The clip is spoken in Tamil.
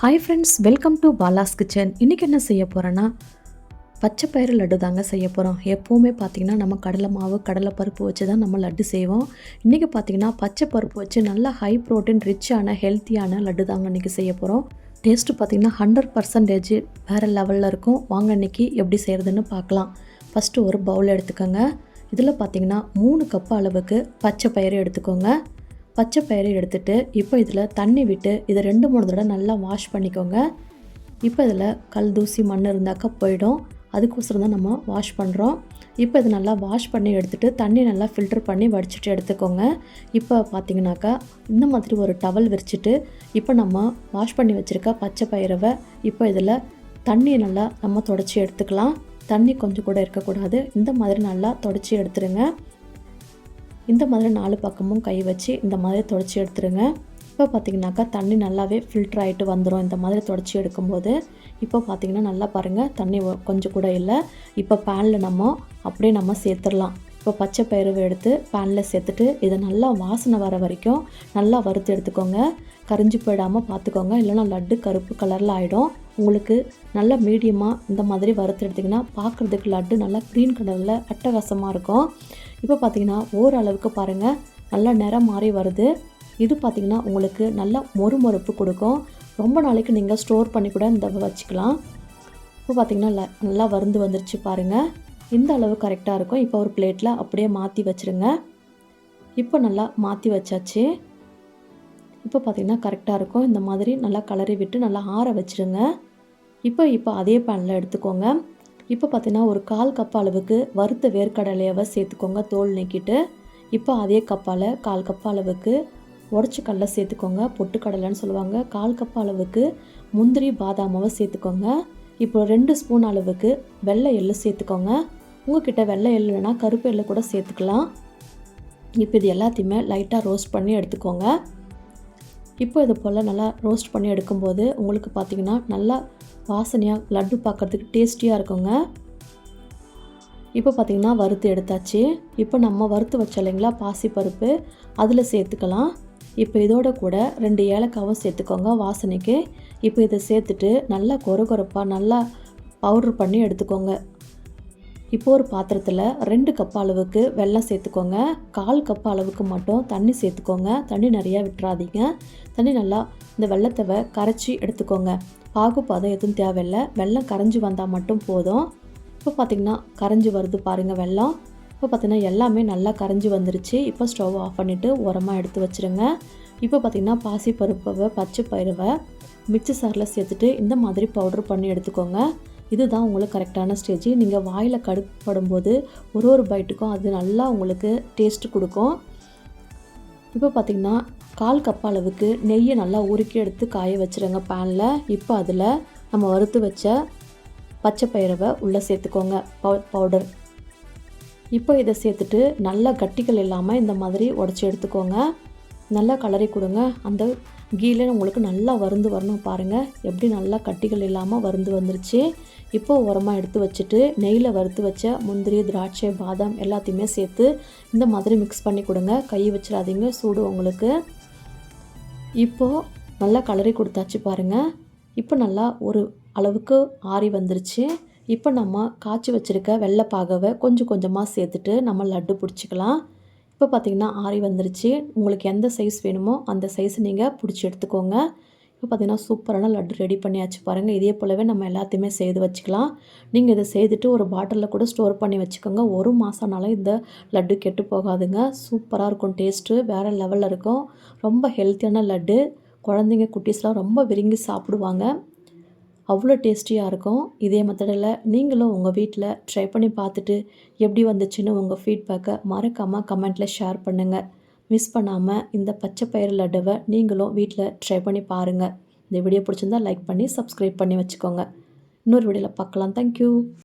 Hi friends welcome to Bala's kitchen இன்றைக்கி என்ன செய்ய போகிறேன்னா பச்சை பயிறு லட்டு தாங்க செய்ய போகிறோம் எப்போவுமே பார்த்திங்கன்னா நம்ம கடலை மாவு கடலை பருப்பு வச்சு தான் நம்ம லட்டு செய்வோம். இன்றைக்கி பார்த்திங்கன்னா பச்சை பருப்பு வச்சு நல்லா ஹை ப்ரோட்டீன் ரிச்சான ஹெல்த்தியான லட்டு தாங்க இன்றைக்கி செய்ய போகிறோம் டேஸ்ட்டு பார்த்திங்கன்னா ஹண்ட்ரட் பர்சன்டேஜ் வேறு லெவலில் இருக்கும். வாங்க இன்றைக்கி எப்படி செய்கிறதுன்னு பார்க்கலாம் ஃபஸ்ட்டு ஒரு பவுல் எடுத்துக்கோங்க. இதில் பார்த்திங்கன்னா மூணு கப் அளவுக்கு பச்சை பயிறு எடுத்துக்கோங்க. பச்சை பயிரை எடுத்துட்டு இப்போ இதில் தண்ணி விட்டு இதை ரெண்டு மூணு தடவை நல்லா வாஷ் பண்ணிக்கோங்க. இப்போ இதில் கல் தூசி மண் இருந்தாக்கா போயிடும். அதுக்கோசரம் தான் நம்ம வாஷ் பண்ணுறோம் இப்போ இதை நல்லா வாஷ் பண்ணி எடுத்துகிட்டு தண்ணி நல்லா ஃபில்டர் பண்ணி வடிச்சிட்டு எடுத்துக்கோங்க. இப்போ பார்த்தீங்கன்னாக்கா இந்த மாதிரி ஒரு டவல் விரிச்சிட்டு இப்போ நம்ம வாஷ் பண்ணி வச்சுருக்க பச்சை பயிரவை இப்போ இதில் தண்ணியை நல்லா நம்ம தொடச்சி எடுத்துக்கலாம். தண்ணி கொஞ்சம் கூட இருக்கக்கூடாது. இந்த மாதிரி நல்லா தொடச்சி எடுத்துருங்க. இந்த மாதிரி நாலு பக்கமும் கை வச்சு இந்த மாதிரி தொடச்சி எடுத்துருங்க. இப்போ பார்த்தீங்கன்னாக்கா தண்ணி நல்லாவே ஃபில்டர் ஆகிட்டு வந்துடும் இந்த மாதிரி தொடச்சி எடுக்கும்போது இப்போ பார்த்தீங்கன்னா நல்லா பாருங்கள் தண்ணி கொஞ்சம் கூட இல்லை. இப்போ பேனில் நம்ம அப்படியே நம்ம சேர்த்துடலாம். இப்போ பச்சை பயிரவை எடுத்து பேனில் சேர்த்துட்டு இதை நல்லா வாசனை வர வரைக்கும் நல்லா வறுத்து எடுத்துக்கோங்க. கரிஞ்சு போயிடாமல் பார்த்துக்கோங்க. இல்லைனா லட்டு கருப்பு கலரில் ஆகிடும் உங்களுக்கு நல்லா மீடியமாக இந்த மாதிரி வறுத்து எடுத்திங்கன்னா பார்க்குறதுக்கு லட்டு நல்லா க்ரீன் கலரில் அட்டகாசமாக இருக்கும். இப்போ பார்த்தீங்கன்னா ஓரளவுக்கு பாருங்கள் நல்லா நிறம் மாறி வருது. இது பார்த்தீங்கன்னா உங்களுக்கு நல்ல மொறுமொறுப்பு கொடுக்கும். ரொம்ப நாளைக்கு நீங்கள் ஸ்டோர் பண்ணி கூட இந்த வச்சுக்கலாம். இப்போ பார்த்திங்கன்னா ல- நல்லா வருந்து வந்துருச்சு பாருங்கள் இந்த அளவு கரெக்டாக இருக்கும். இப்போ ஒரு பிளேட்டில் அப்படியே மாற்றி வச்சுருங்க. இப்போ நல்லா மாற்றி வச்சாச்சு. இப்போ பார்த்திங்கன்னா கரெக்டாக இருக்கும். இந்த மாதிரி நல்லா கலரி விட்டு நல்லா ஆற வச்சுருங்க. இப்போ இப்போ அதே பேனில் எடுத்துக்கோங்க. இப்போ பார்த்தீங்கன்னா ஒரு கால் கப் அளவுக்கு வறுத்த வேர்க்கடலையவை சேர்த்துக்கோங்க. தோல் நீக்கிட்டு இப்போ அதே கப்பால் கால் கப் அளவுக்கு உடச்சி கடலை சேர்த்துக்கோங்க. பொட்டுக்கடலைன்னு சொல்லுவாங்க. கால் கப் அளவுக்கு முந்திரி பாதாமாவை சேர்த்துக்கோங்க. இப்போ ரெண்டு ஸ்பூன் அளவுக்கு வெள்ளை எள்ளு சேர்த்துக்கோங்க. உங்ககிட்ட வெள்ளை எள்ளு இல்லைன்னா கருப்பு எள்ளு கூட சேர்த்துக்கலாம். இப்போ இது எல்லாத்தையுமே லைட்டாக ரோஸ்ட் பண்ணி எடுத்துக்கோங்க. இப்போ இது போல் நல்லா ரோஸ்ட் பண்ணி எடுக்கும்போது உங்களுக்கு பார்த்தீங்கன்னா நல்லா வாசனையாக லட்டு பார்க்கறதுக்கு டேஸ்டியாக இருக்குங்க. இப்போ பார்த்தீங்கன்னா வறுத்து எடுத்தாச்சு. இப்போ நம்ம வறுத்து வச்சோம் இல்லைங்களா பாசிப்பருப்பு அதில் சேர்த்துக்கலாம். இப்போ இதோட கூட ரெண்டு ஏலக்காவும் சேர்த்துக்கோங்க வாசனைக்கு. இப்போ இதை சேர்த்துட்டு நல்லா கொரகொரப்பாக நல்லா பவுடர் பண்ணி எடுத்துக்கோங்க. இப்போ ஒரு பாத்திரத்தில் ரெண்டு கப் அளவுக்கு வெள்ளம் சேர்த்துக்கோங்க. கால் கப் அளவுக்கு மட்டும் தண்ணி சேர்த்துக்கோங்க. தண்ணி நிறையா விட்டுறாதீங்க. தண்ணி நல்லா இந்த வெள்ளத்தை கரைச்சி எடுத்துக்கோங்க. பாகுபாதம் எதுவும் தேவையில்லை. வெள்ளம் கரைஞ்சி வந்தால் மட்டும் போதும். இப்போ பார்த்தீங்கன்னா கரைஞ்சி வருது பாருங்கள் வெள்ளம் இப்போ பார்த்தீங்கன்னா எல்லாமே நல்லா கரைஞ்சி வந்துருச்சு. இப்போ ஸ்டவ் ஆஃப் பண்ணிவிட்டு உரமாக எடுத்து வச்சுருங்க. இப்போ பார்த்தீங்கன்னா பாசி பருப்பை பச்சை பயிறுவை மிக்சி சாரில் சேர்த்துட்டு இந்த மாதிரி பவுடர் பண்ணி எடுத்துக்கோங்க. இதுதான் உங்களுக்கு கரெக்டான ஸ்டேஜ் நீங்கள் வாயில் கடுப்படும்போது ஒரு ஒரு பைட்டுக்கும் அது நல்லா உங்களுக்கு டேஸ்ட்டு கொடுக்கும். இப்போ பார்த்தீங்கன்னா கால் கப் அளவுக்கு நெய்யை நல்லா உருக்கி எடுத்து காய வச்சுருங்க பேனில் இப்போ அதில் நம்ம வறுத்து வச்ச பச்சை பயிரவை உள்ளே சேர்த்துக்கோங்க பவு பவுடர் இப்போ இதை சேர்த்துட்டு நல்லா கட்டிகள் இல்லாமல் இந்த மாதிரி உடச்சி எடுத்துக்கோங்க. நல்லா கலரி கொடுங்க. அந்த கீழே உங்களுக்கு நல்லா வருந்து வரணும் பாருங்கள் எப்படி நல்லா கட்டிகள் இல்லாமல் வருந்து வந்துருச்சு. இப்போ உரமாக எடுத்து வச்சுட்டு நெய்யில் வறுத்து வச்ச முந்திரி திராட்சை பாதாம் எல்லாத்தையுமே சேர்த்து இந்த மாதிரி மிக்ஸ் பண்ணி கொடுங்க. கை வச்சிடாதீங்க சூடு உங்களுக்கு. இப்போது நல்லா கலரி கொடுத்தாச்சு பாருங்கள் இப்போ நல்லா ஒரு அளவுக்கு ஆறி வந்துருச்சு. இப்போ நம்ம காய்ச்சி வச்சுருக்க வெள்ளைப்பாகவை கொஞ்சம் கொஞ்சமாக சேர்த்துட்டு நம்ம லட்டு பிடிச்சிக்கலாம். இப்போ பார்த்தீங்கன்னா ஆறி வந்துருச்சு. உங்களுக்கு எந்த சைஸ் வேணுமோ அந்த சைஸ் நீங்கள் பிடிச்சி எடுத்துக்கோங்க. இப்போ பார்த்தீங்கன்னா சூப்பரான லட்டு ரெடி பண்ணியாச்சு பாருங்கள் இதே போலவே நம்ம எல்லாத்தையுமே செய்து வச்சுக்கலாம். நீங்கள் இதை செய்துட்டு ஒரு பாட்டிலில் கூட ஸ்டோர் பண்ணி வச்சுக்கோங்க. ஒரு மாதம்னாலும் இந்த லட்டு கெட்டு போகாதுங்க. சூப்பராக இருக்கும் டேஸ்ட்டு வேறு லெவலில் இருக்கும். ரொம்ப ஹெல்த்தியான லட்டு. குழந்தைங்க குட்டீஸ்லாம் ரொம்ப விரும்பி சாப்பிடுவாங்க. அவ்வளோ டேஸ்டியாக இருக்கும். இதே மெத்தடில் நீங்களும் உங்கள் வீட்டில் ட்ரை பண்ணி பார்த்துட்டு எப்படி வந்துச்சுன்னு உங்கள் ஃபீட்பேக்கை மறக்காமல் கமெண்ட்டில் ஷேர் பண்ணுங்கள் மிஸ் பண்ணாமல் இந்த பச்சை பயிறு லட்டுவை நீங்களும் வீட்டில் ட்ரை பண்ணி பாருங்கள் இந்த வீடியோ பிடிச்சிருந்தா லைக் பண்ணி சப்ஸ்கிரைப் பண்ணி வச்சுக்கோங்க. இன்னொரு வீடியோவில் பார்க்கலாம். தேங்க்யூ